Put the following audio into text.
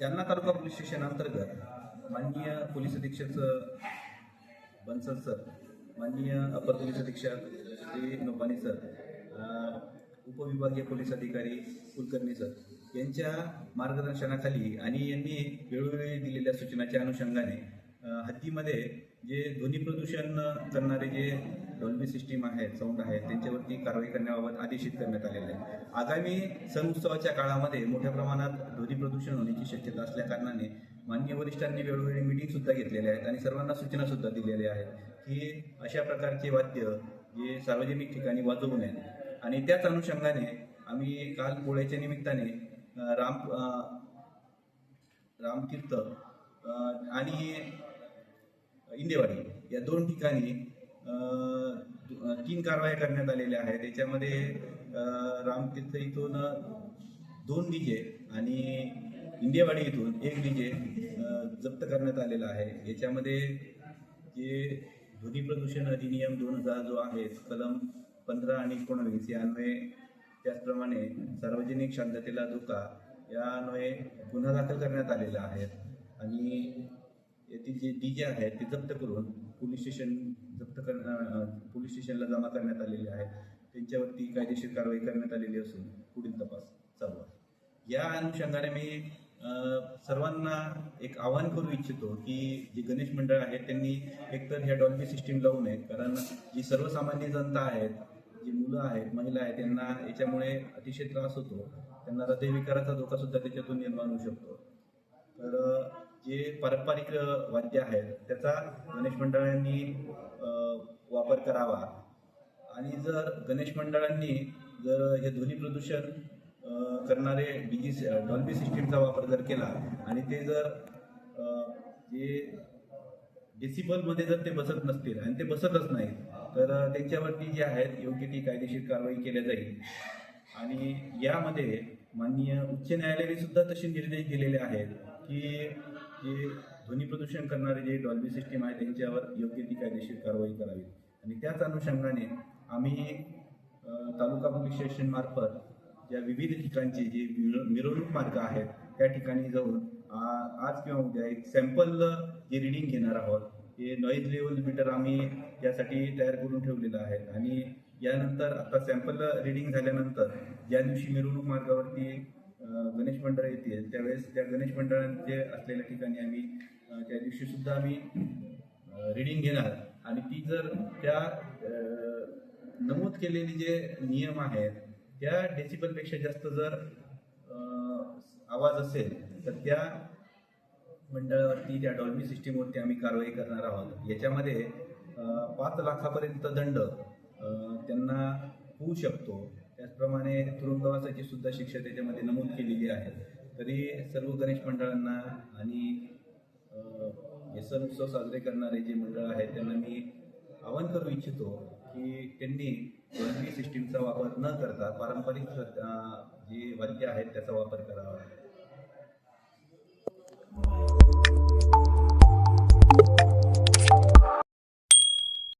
जालना तालुका police station अंतर्गत माननीय police अधीक्षक बन्सल सर माननीय अपर पोलीस अधीक्षक श्री नोपानी सर उपविभागीय पोलीस अधिकारी कुलकर्णी सर यांच्या मार्गदर्शनाखाली आणि यांनी वेळोवेळी दिलेल्या सूचनाच्या अनुषंगाने हद्दीमध्ये जे ध्वनी प्रदूषण करणारे जे डॉल्बी सिस्टीम आहेत साऊंड आहेत त्यांच्यावरती कारवाई करण्याबाबत आदेशित करण्यात आलेलं आहे. आगामी सण उत्सवाच्या काळामध्ये मोठ्या प्रमाणात ध्वनी प्रदूषण होण्याची शक्यता असल्या कारणाने मान्य वरिष्ठांनी वेळोवेळी मीटिंग सुद्धा घेतलेल्या आहेत आणि सर्वांना सूचना सुद्धा दिलेल्या आहेत की अशा प्रकारचे वाद्य जे सार्वजनिक ठिकाणी वाजवू नयेत आणि त्याच अनुषंगाने आम्ही काल पोळ्याच्या निमित्ताने राम अ, रामतीर्थ आणि इंदेवाडी या दोन ठिकाणी तीन कारवाया करण्यात आलेल्या आहेत. याच्यामध्ये रामतीर्थ इथून दोन डीजे आणि इंदेवाडी इथून एक डीजे जप्त करण्यात आलेला आहे. याच्यामध्ये जे ध्वनी प्रदूषण अधिनियम दोन हजार जो आहे कलम पंधरा आणि एकोणवीस यान्वये त्याचप्रमाणे सार्वजनिक शांततेला धोका यान्वये गुन्हा दाखल करण्यात आलेला आहे. आणि येथील जी डी जे आहेत ते जप्त करून पोलीस स्टेशन जप्त कर पोलीस स्टेशनला जमा करण्यात आलेले आहेत त्यांच्यावरती कायदेशीर कारवाई करण्यात आलेली असून पुढील तपास चालू आहे. या अनुषंगाने मी सर्वांना एक आवाहन करू इच्छितो की जे गणेश मंडळ आहेत त्यांनी एकतर ह्या डॉल्बी सिस्टीम लावू नये. कारण जी सर्वसामान्य जनता आहेत जी मुलं आहेत महिला आहेत त्यांना याच्यामुळे अतिशय त्रास होतो. त्यांना हृदयविकाराचा धोका सुद्धा त्याच्यातून निर्माण होऊ शकतो. तर जे पारंपरिक वाद्य आहेत त्याचा गणेश मंडळांनी वापर करावा. आणि जर गणेश मंडळांनी जर हे ध्वनी प्रदूषण करणारे डीजी डॉल्बी सिस्टीमचा वापर जर केला आणि ते जर जे डेसिबलमध्ये जर ते बसत नसतील आणि ते बसतच नाहीत तर त्यांच्यावरती जे आहेत योग्य ती कायदेशीर कारवाई केल्या जाईल. आणि यामध्ये माननीय उच्च न्यायालयाने सुद्धा तसे निर्देश दिलेले आहेत की जे ध्वनी प्रदूषण करणारे जे डॉल्बी सिस्टीम आहे त्यांच्यावर योग्य ती कायदेशीर कारवाई करावी. आणि त्याच अनुषंगाने आम्ही तालुका पोलीस स्टेशनमार्फत ज्या विविध ठिकाणचे जे मिर- मिरवणूक मार्ग आहेत त्या ठिकाणी जाऊन आ- आज किंवा उद्या एक सॅम्पल जे रिडिंग घेणार आहोत हे नॉईज लेवल मीटर आम्ही यासाठी तयार करून ठेवलेलं आहे. आणि यानंतर आता सॅम्पल रिडिंग झाल्यानंतर ज्या दिवशी मिरवणूक मार्गावरती गणेश मंडळ येतील. त्यावेळेस त्या गणेश मंडळांचे असलेल्या ठिकाणी आम्ही त्या दिवशी सुद्धा आम्ही रिडिंग घेणार. आणि ती जर त्या नमूद केलेले जे नियम आहेत त्या डेसिबलपेक्षा जास्त जर आवाज असेल तर त्या मंडळावरती त्या डॉल्बी सिस्टीमवरती आम्ही कारवाई करणार आहोत. याच्यामध्ये पाच लाखापर्यंत दंड त्यांना होऊ शकतो. त्याचप्रमाणे तुरुंगवासाची सुद्धा शिक्षा त्याच्यामध्ये नमूद केलेली आहे. तरी सर्व गणेश मंडळांना आणि हे सण उत्सव साजरे करणारे जे मंडळ आहेत त्यांना मी आवाहन करू इच्छितो की त्यांनी सिस्टीमचा वापर न करता पारंपरिक जे वाद्य आहेत त्याचा वापर करावा.